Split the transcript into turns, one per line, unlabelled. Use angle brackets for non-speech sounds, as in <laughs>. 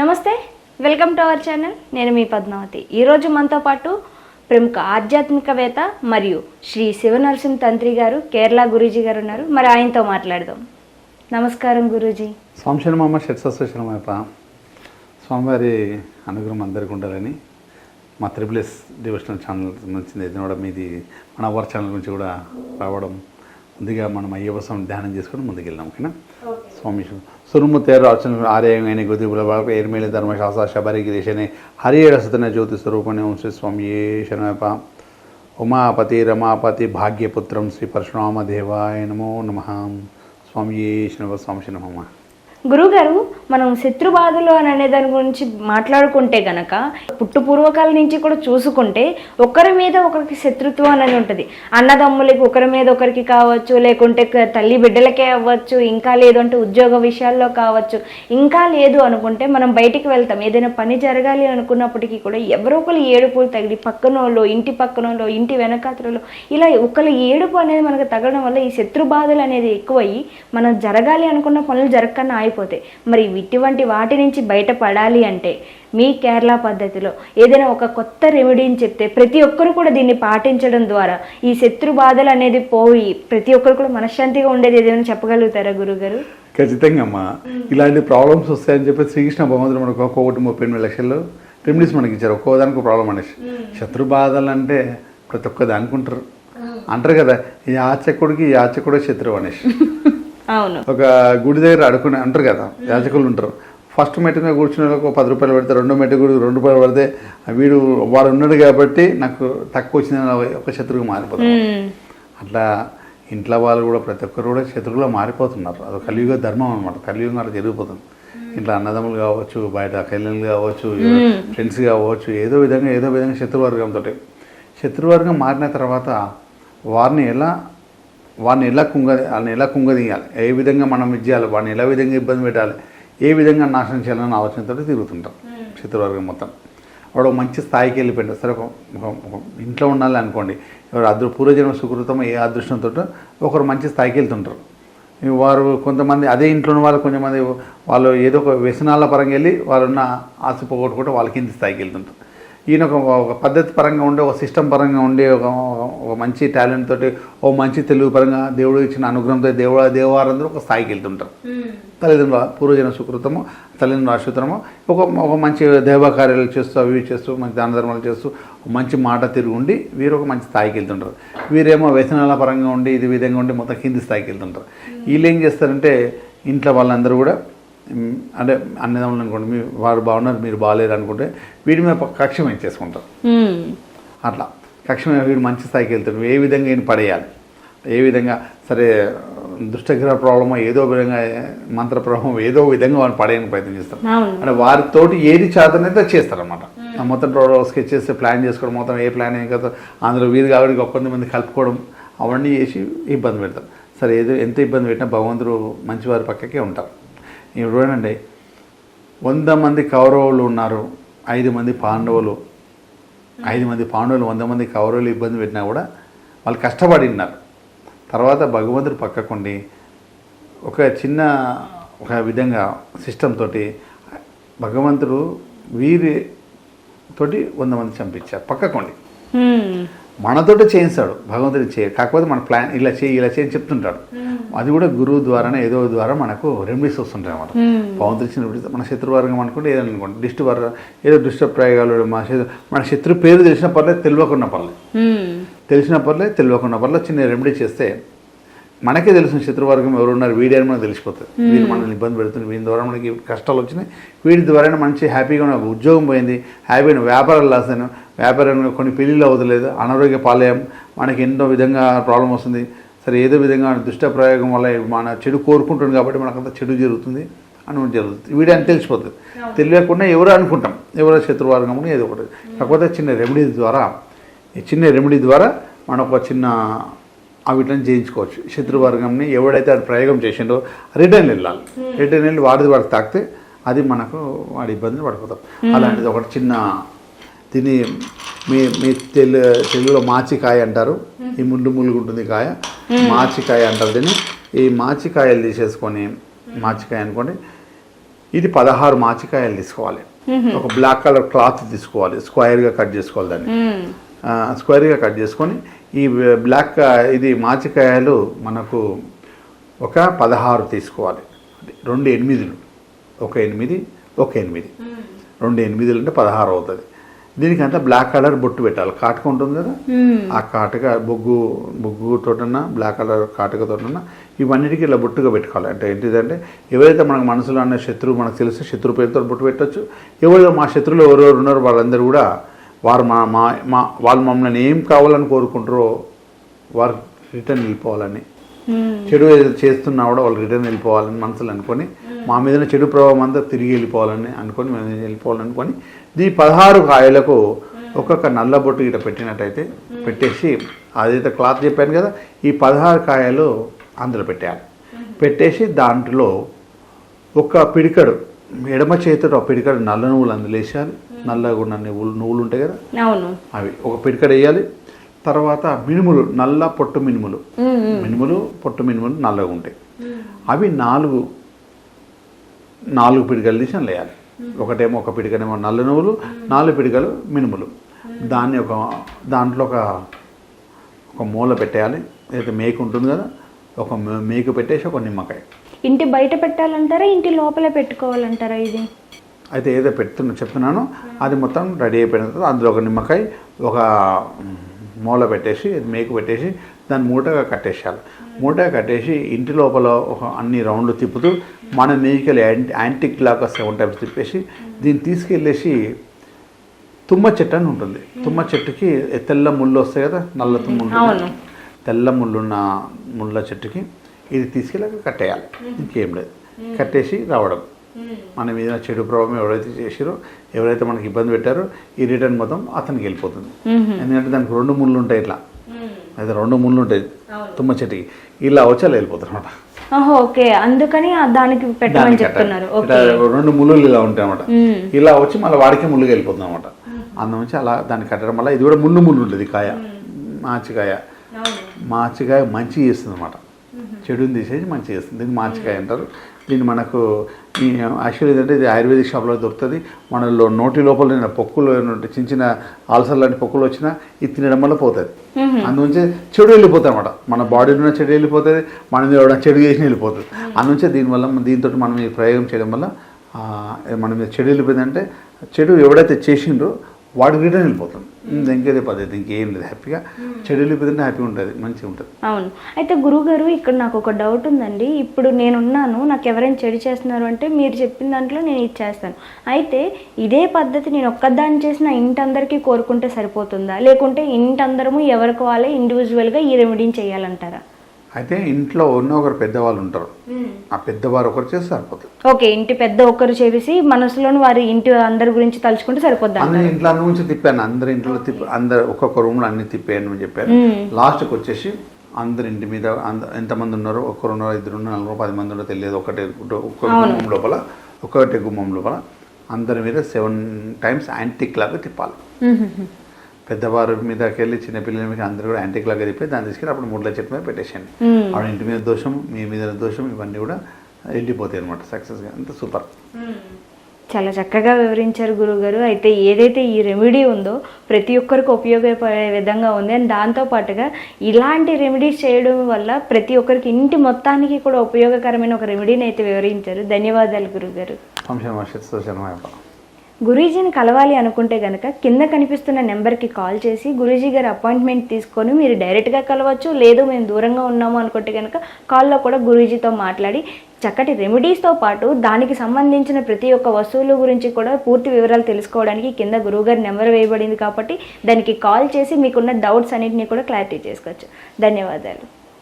నమస్తే welcome to our channel. నేను మీ పద్మావతి. ఈరోజు మనతో పాటు ప్రముఖ ఆధ్యాత్మికవేత్త మరియు శ్రీ శివనరసింహ తంత్రి గారు కేరళ గురూజీ గారు ఉన్నారు. మరి ఆయనతో మాట్లాడదాం. నమస్కారం గురూజీ.
స్వామిశరణమ్మ షట్సస్వశరణమయ్యప్ప స్వామివారి అనుగ్రహం అందరికీ ఉండాలని మా త్రిబుల్ ఎస్ డివిజనల్ ఛానల్ నుంచి ఇది కూడా మీది మన అవర్ ఛానల్ నుంచి కూడా రావడం ముందుగా మనం అయ్యప్ప స్వామి ధ్యానం చేసుకొని ముందుకెళ్దాం ఓకేనా? స్వామి సురుము తేరు అర్చన ఆర్యమైన గొద్ది బాబు ఏర్మేలి ధర్మశాస్త్ర శబరి గిరీశనే హరియేడసతన జ్యోతి స్వరూపణే ఓం శ్రీ స్వామి శరణప్ప ఉమాపతి రమాపతి భాగ్యపుత్రం శ్రీ పరశురామ దేవాయ నమో నమ. స్వామి శనవ స్వామి శనమ్మ
గురుగారు మనం శత్రుబాధలు అని అనే దాని గురించి మాట్లాడుకుంటే గనక పుట్టు పూర్వకాల నుంచి కూడా చూసుకుంటే ఒకరి మీద ఒకరికి శత్రుత్వం అనేది ఉంటుంది. అన్నదమ్ములకి ఒకరి మీద ఒకరికి కావచ్చు లేకుంటే తల్లి బిడ్డలకే అవ్వచ్చు ఇంకా లేదు అంటే ఉద్యోగ విషయాల్లో కావచ్చు ఇంకా లేదు అనుకుంటే మనం బయటికి వెళ్తాం. ఏదైనా పని జరగాలి అనుకున్నప్పటికీ కూడా ఎవరో ఒకరు ఏడుపులు తగిలి పక్కనోళ్ళు ఇంటి పక్కనోళ్ళు ఇంటి వెనకాతలలో ఇలా ఒకరి ఏడుపు అనేది మనకు తగలడం వల్ల ఈ శత్రు బాధలు అనేది ఎక్కువయ్యి మనం జరగాలి అనుకున్న పనులు జరగకుండా అయిపోతాయి. మరి ఇటువంటి వాటి నుంచి బయటపడాలి అంటే మీ కేరళ పద్ధతిలో ఏదైనా ఒక కొత్త రెమెడీని చెప్తే ప్రతి ఒక్కరు కూడా దీన్ని పాటించడం ద్వారా ఈ శత్రు బాధలు అనేది పోయి ప్రతి ఒక్కరు కూడా మనశ్శాంతిగా ఉండేది ఏదైనా చెప్పగలుగుతారా గురుగారు?
ఖచ్చితంగా అమ్మా. ఇలాంటి ప్రాబ్లమ్స్ వస్తాయని చెప్పి శ్రీకృష్ణ భగవంతుడు మనకు ఒక్కొక్కటి ముప్పై ఎనిమిది లక్షలు రెమెడీస్ మనకి ఇచ్చారు. ఒక్కో దానికి ప్రాబ్లం అనేసి. శత్రు బాధలు అంటే ప్రతి ఒక్కది అనుకుంటారు అంటారు కదా ఈ యాచకుడికి ఈ యాచకుడే శత్రువు అనేసి. <laughs> ఒక గుడి దగ్గర అడుకుని అంటారు కదా యాచకులు ఉంటారు. ఫస్ట్ మెట్టు మీద కూర్చునే వాళ్ళకి ఒక పది రూపాయలు పెడితే రెండో మెట్టు కూడా రెండు రూపాయలు పడితే వీడు వాడు ఉన్నాడు కాబట్టి నాకు తక్కువ వచ్చిందని ఒక శత్రువుగా మారిపోతాడు
ఉమ్.
అట్లా ఇంట్లో వాళ్ళు కూడా ప్రతి ఒక్కరు కూడా శత్రువులో మారిపోతున్నారు. అది కలియుగ ధర్మం అనమాట కలియుగం అలా జరిగిపోతుంది. ఇంట్లో అన్నదమ్ములు కావచ్చు బయట కళ్యాణులు కావచ్చు ఫ్రెండ్స్ కావచ్చు ఏదో విధంగా ఏదో విధంగా శత్రువర్గంతో శత్రువర్గం మారిన తర్వాత వారిని ఎలా వారిని ఎలా కుంగ వాళ్ళని ఎలా కుంగదీయాలి ఏ విధంగా మనం చేయాలి? వాడిని ఎలా విధంగా ఇబ్బంది పెట్టాలి? ఏ విధంగా నాశనం చేయాలన్న ఆలోచనతో తిరుగుతుంటాం శత్రువర్గం మొత్తం. వాడు ఒక మంచి స్థాయికి వెళ్ళిపోయింది సరే ఒక ఇంట్లో ఉండాలి అనుకోండి. ఎవరు అదృ పూర్వజన్మ సుకృతం ఏ అదృష్టంతో ఒకరు మంచి స్థాయికి వెళ్తుంటారు. వారు కొంతమంది అదే ఇంట్లో ఉన్న వాళ్ళు కొంతమంది వాళ్ళు ఏదో ఒక వ్యసనాల పరంగా వెళ్ళి వాళ్ళున్న ఆశ పోగొట్టుకుంటే వాళ్ళ కింది స్థాయికి వెళ్తుంటారు. ఈయన ఒక ఒక పద్ధతి పరంగా ఉండే ఒక సిస్టమ్ పరంగా ఉండే ఒక ఒక మంచి టాలెంట్ తోటి ఓ మంచి తెలుగు పరంగా దేవుడు ఇచ్చిన అనుగ్రహంతో దేవుడు దేవారందరూ ఒక స్థాయికి వెళ్తుంటారు. తల్లిదండ్రుల పూర్వజన సుకృతము తల్లిదండ్రుల ఆశ్రితము ఒక ఒక మంచి దేవ కార్యాలు చేస్తూ అవి చేస్తూ మంచి దాన ధర్మాలు చేస్తూ మంచి మాట తిరిగి ఉండి వీరు ఒక మంచి స్థాయికి వెళ్తుంటారు. వీరేమో వ్యసనాల పరంగా ఉండి ఇది విధంగా ఉండి మొత్తం కింది స్థాయికి వెళ్తుంటారు. వీళ్ళు ఏం చేస్తారంటే ఇంట్లో వాళ్ళందరూ కూడా అంటే అన్నదమ్ములు అనుకోండి మీ వారు బాగున్నారు మీరు బాగాలేరు అనుకుంటే వీడి మీద కక్ష చేసుకుంటారు. అట్లా. కక్ష మీద వీడు మంచి స్థాయికి వెళ్తాడు. ఏ విధంగా ఈయన పడేయాలి? ఏ విధంగా? సరే దుష్టగ్రహ ప్రాబ్లమో ఏదో విధంగా మంత్ర ప్రభావం ఏదో విధంగా వాళ్ళు పడేయడానికి ప్రయత్నం చేస్తారు. అంటే వారితోటి ఏది చేతనైతే చేస్తారన్నమాట. ఆ మొత్తం టోటల్ స్కెచ్ చేస్తే ప్లాన్ చేసుకోవడం మొత్తం ఏ ప్లాన్ ఏం కదా. అందులో వీరు కాబట్టి ఒక కొంతమంది కలుపుకోవడం అవన్నీ చేసి ఇబ్బంది పెడతారు. సరే ఏదో ఎంత ఇబ్బంది పెట్టినా భగవంతుడు మంచివారి పక్కకే ఉంటారు. ఇప్పుడు చూడండి. వంద మంది కౌరవులు ఉన్నారు ఐదు మంది పాండవులు. ఐదు మంది పాండవులు వంద మంది కౌరవులు ఇబ్బంది పెట్టినా కూడా వాళ్ళు కష్టపడి ఉన్నారు. తర్వాత భగవంతుడు పక్కకుండి ఒక చిన్న ఒక విధంగా సిస్టమ్ తోటి భగవంతుడు వీరి తోటి వంద మంది చంపించారు పక్కకుండి. మనతోటే చేయిస్తాడు భగవంతుడు చేయ కాకపోతే మన ప్లాన్ ఇలా చేయి ఇలా చేయని చెప్తుంటాడు. అది కూడా గురువు ద్వారానే ఏదో ద్వారా మనకు రెమెడీస్ వస్తుంటాయి అన్నమాట. భగవంతుడు ఇచ్చిన మన శత్రువర్గం అనుకుంటే ఏదైనా అనుకోండి. దిష్టి వర్గ ఏదో దుష్ట ప్రయోగాలు మన శత్రు మన శత్రు పేరు తెలిసిన పర్లేదు తెలియకుండా పర్లేదు. తెలిసిన పర్లేదు తెలియకుండా పర్లేదు చిన్న రెమెడీ చేస్తే మనకే తెలుసు శత్రువర్గం ఎవరున్నారు వీడని మనకు తెలిసిపోతుంది. వీడు మనల్ని ఇబ్బంది పెడుతుంది వీడి ద్వారా మనకి కష్టాలు వచ్చినాయి. వీడి ద్వారా మంచి హ్యాపీగా ఉన్న ఉద్యోగం పోయింది హ్యాపీగా వ్యాపారాలు లాస్ అయినా వ్యాపారంలో కొన్ని పెళ్ళిళ్ళు అవుతలేదు అనారోగ్య పాలయం మనకి ఎన్నో విధంగా ప్రాబ్లం వస్తుంది. సరే ఏదో విధంగా దుష్ట ప్రయోగం వల్ల మన చెడు కోరుకుంటుంది కాబట్టి మనకంత చెడు జరుగుతుంది అని జరుగుతుంది. వీడి అని తెలిసిపోతుంది. తెలియకుండా ఎవరో అనుకుంటాం? ఎవరో శత్రువర్గం అని ఏదో ఒకటి. కాకపోతే చిన్న రెమెడీ ద్వారా ఈ చిన్న రెమెడీ ద్వారా మనం ఒక చిన్న వీటిని చేయించుకోవచ్చు శత్రువర్గంని ఎవడైతే అది ప్రయోగం చేసిండో రిటర్న్ వెళ్ళాలి. రిటర్న్ వెళ్ళి వాడిది వాడికి తాకితే అది మనకు వాడి ఇబ్బందులు పడిపోతాం. అలాంటిది ఒకటి చిన్న దీన్ని మీ మీ తెలు తెలుగులో మాచికాయ అంటారు. ఈ ముళ్ళు ముళ్ళు ఉంటుంది కాయ మాచికాయ అంటారు దీన్ని. ఈ మాచికాయలు తీసేసుకొని మాచికాయ అనుకోండి ఇది పదహారు మాచికాయలు తీసుకోవాలి. ఒక బ్లాక్ కలర్ క్లాత్ తీసుకోవాలి. స్క్వైర్గా కట్ చేసుకోవాలి దాన్ని. స్క్వేర్గా కట్ చేసుకొని ఈ బ్లాక్ ఇది మాచికాయలు మనకు ఒక పదహారు తీసుకోవాలి. రెండు ఎనిమిదిలు. ఒక ఎనిమిది ఒక ఎనిమిది. రెండు ఎనిమిదిలు అంటే పదహారు అవుతుంది. దీనికి అంతా బ్లాక్ కలర్ బొట్టు పెట్టాలి. కాటుక ఉంటుంది కదా. ఆ కాటుక బొగ్గు బొగ్గుతోటన్నా బ్లాక్ కలర్ కాటుకతోటన్నా ఇవన్నిటికీ ఇలా బొట్టుగా పెట్టుకోవాలి. అంటే ఏంటిదంటే ఎవరైతే మనకు మనసులో అన్న శత్రువు మనకు తెలిస్తే శత్రు పేరుతో బొట్టు పెట్టొచ్చు ఎవరు మా శత్రువులు ఎవరెవరు ఉన్నారో వాళ్ళందరూ కూడా వారు మా మా మా వాళ్ళు మమ్మల్ని ఏం కావాలని కోరుకుంటారో వారు రిటర్న్ వెళ్ళిపోవాలని.
మ్మ్.
చెడు చేస్తున్నా కూడా వాళ్ళు రిటర్న్ వెళ్ళిపోవాలని మనసులు అనుకొని మా మీద చెడు ప్రభావం అంతా తిరిగి వెళ్ళిపోవాలని అనుకొని మేము వెళ్ళిపోవాలనుకొని ఈ పదహారు కాయలకు ఒక్కొక్క నల్ల బొట్టు ఇట్లా పెట్టినట్టయితే పెట్టేసి అదైతే క్లాత్ చెప్పాను కదా ఈ పదహారు కాయలు అందులో పెట్టేయాలి. పెట్టేసి దాంట్లో ఒక పిడికడు ఎడమ చేతితో ఒక పిడికడు నల్ల నువ్వులు అందులో వేసేయాలి. నల్లగా ఉన్న నువ్వులు నువ్వులు ఉంటాయి కదా?
అవును.
అవి ఒక పిడికడు వేయాలి. తర్వాత మినుములు నల్ల పొట్టు మినుములు. మినుములు పొట్టు మినుములు నల్లగా ఉంటాయి. అవి నాలుగు నాలుగు పిడికలు తీసి వేయాలి. ఒకటేమో ఒక పిడికనేమో నల్ల నువ్వులు నాలుగు పిడికలు మినుములు. దాన్ని ఒక దాంట్లో ఒక ఒక మూల పెట్టేయాలి. అయితే మేకు ఉంటుంది కదా ఒక మేకు పెట్టేసి ఒక నిమ్మకాయ.
ఇంటి బయట పెట్టాలంటారా ఇంటి లోపల పెట్టుకోవాలంటారా ఇది?
అయితే ఏదో పెడుతున్నా చెప్తున్నానో. అది మొత్తం రెడీ అయిపోయిన తర్వాత అందులో ఒక నిమ్మకాయ ఒక మూల పెట్టేసి మేకు పెట్టేసి దాన్ని మూటగా కట్టేసేయాలి. మూటగా కట్టేసి ఇంటి లోపల ఒక అన్ని రౌండ్లు తిప్పుతూ మన మేకలు యాంటీ యాంటిక్ లాగా సెవెన్ టైమ్స్ తిప్పేసి దీన్ని తీసుకెళ్ళేసి తుమ్మ చెట్టు అని ఉంటుంది. తుమ్మ చెట్టుకి తెల్ల ముళ్ళు వస్తాయి కదా నల్ల తుమ్మ
అవును.
తెల్ల ముళ్ళున్న ముళ్ళ చెట్టుకి ఇది తీసుకెళ్ళి అక్కడ కట్టేయాలి. ఇంకేం లేదు. కట్టేసి రావడం. మన మీద చెడు ప్రభావం ఎవరైతే చేసిరో ఎవరైతే మనకి ఇబ్బంది పెట్టారో ఈ రిటర్న్ మొత్తం అతనికి వెళ్ళిపోతుంది.
మ్మ్.
ఎందుకంటే దానికి రెండు ముళ్ళు ఉంటాయి ఇట్లా. అయితే రెండు ముళ్ళు ఉంటాయి. తుమ్మ చెట్టుకి ఇలా వచ్చి అలా వెళ్ళిపోతారు అనమాట
ఓకే. అందుకని దానికి పెట్టమని చెప్తున్నారు. ఓకే.
రెండు ముళ్ళు ఇలా ఉంటాయి అనమాట. ఇలా వచ్చి మళ్ళీ వాడికి ముళ్ళుగా వెళ్ళిపోతుంది అనమాట అందు నుంచి అలా దాన్ని కట్టడం వల్ల ఇది కూడా ముళ్ళు ముళ్ళు ఉంటుంది కాయ. మాచికాయ. మాచికాయ మంచి చేస్తుంది అనమాట చెడుని తీసేసి మంచి చేస్తుంది. దీన్ని మాచికాయ అంటారు. దీన్ని మనకు యాక్చువల్లీ ఏంటంటే ఇది ఆయుర్వేదిక్ షాప్లో దొరుకుతుంది. మనలో నోటి లోపల పొక్కులు చిన్న చిన్న ఆల్సర్ లాంటి పొక్కులు వచ్చినా ఇది తినడం వల్ల పోతుంది. అందునుంచే చెడు వెళ్ళిపోతుంది అనమాట మన బాడీలో ఉన్న చెడు వెళ్ళిపోతుంది మన మీద ఎవరైనా చెడు చేసి వెళ్ళిపోతుంది. అందునుంచే దీనివల్ల దీంతో మనం ఈ ప్రయోగం చేయడం వల్ల మన మీద చెడు వెళ్ళిపోయిందంటే చెడు ఎవడైతే చేసిండ్రో వాడికి రిటర్న్ వెళ్ళిపోతుంది ఇంకేదే పద్ధతి ఇంకేం లేదు. హ్యాపీగా చెడు వెళ్ళిపోతుంటే హ్యాపీగా ఉంటుంది మంచిగా ఉంటుంది.
అవును. అయితే గురుగారు ఇక్కడ నాకు ఒక డౌట్ ఉందండి. ఇప్పుడు నేనున్నాను నాకు ఎవరైనా చెడు చేస్తున్నారు అంటే మీరు చెప్పిన దాంట్లో నేను ఇది చేస్తాను. అయితే ఇదే పద్ధతి నేను ఒక్కదాన్ని చేసిన ఇంటందరికీ కోరుకుంటే సరిపోతుందా? లేకుంటే ఇంటందరము ఎవరికి వాళ్ళే ఇండివిజువల్గా ఈ రెమెడీని చేయాలంటారా?
అయితే ఇంట్లో ఉన్న ఒకరు పెద్దవాళ్ళు ఉంటారు. ఆ పెద్దవారు ఒకరు చేస్తే సరిపోతుంది.
ఓకే ఇంటి పెద్ద ఒక్కరు చేసి మనసులోని వారి ఇంటి అందరి గురించి తలుచుకుంటే సరిపోద్దా
అన్ని ఇంట్లో అన్ని నుంచి తిప్పాను అందరి ఇంట్లో తిప్పి అందరు ఒక్కొక్క రూమ్లో అన్ని తిప్పాను అని చెప్పాను లాస్ట్కి వచ్చేసి అందరి ఇంటి మీద ఎంతమంది ఉన్నారో ఒక్కరు ఉన్నారో ఇద్దరు ఉన్నారో నలుగురు పది మంది ఉన్నారో తెలియదు. ఒకటే ఒక్క గుమ్మం లోపల ఒక్కటే గుమ్మం లోపల అందరి మీద సెవెన్ టైమ్స్ యాంటిక్ లాగా తిప్పాలి. పెద్దవారి మీదకి వెళ్ళి చిన్నపిల్లల మీద అందరూ కూడా యాంటిక్ లాగా తిప్పి దాన్ని తీసుకెళ్ళి అప్పుడు ముడ్ల చెట్టు మీద పెట్టేసాను ఆవిడ ఇంటి మీద దోషం మీ మీద దోషం ఇవన్నీ కూడా వెళ్ళిపోతాయి అనమాట సక్సెస్గా అంత సూపర్
చాలా చక్కగా వివరించారు గురుగారు. అయితే ఏదైతే ఈ రెమెడీ ఉందో ప్రతి ఒక్కరికి ఉపయోగపడే విధంగా ఉంది. అండ్ దాంతో పాటుగా ఇలాంటి రెమెడీస్ చేయడం వల్ల ప్రతి ఒక్కరికి ఇంటి మొత్తానికి కూడా ఉపయోగకరమైన ఒక రెమెడీని అయితే వివరించారు. ధన్యవాదాలు గురుగారు. గురూజీని కలవాలి అనుకుంటే కనుక కింద కనిపిస్తున్న నెంబర్కి కాల్ చేసి గురూజీ గారి అపాయింట్మెంట్ తీసుకొని మీరు డైరెక్ట్గా కలవచ్చు లేదు మేము దూరంగా ఉన్నాము అనుకుంటే కనుక కాల్లో కూడా గురూజీతో మాట్లాడి చక్కటి రెమెడీస్తో పాటు దానికి సంబంధించిన ప్రతి ఒక్క వస్తువుల గురించి కూడా పూర్తి వివరాలు తెలుసుకోవడానికి కింద గురువుగారి నెంబర్ వేయబడింది కాబట్టి దానికి కాల్ చేసి మీకున్న డౌట్స్ అన్నింటినీ కూడా క్లారిటీ చేసుకోవచ్చు. ధన్యవాదాలు.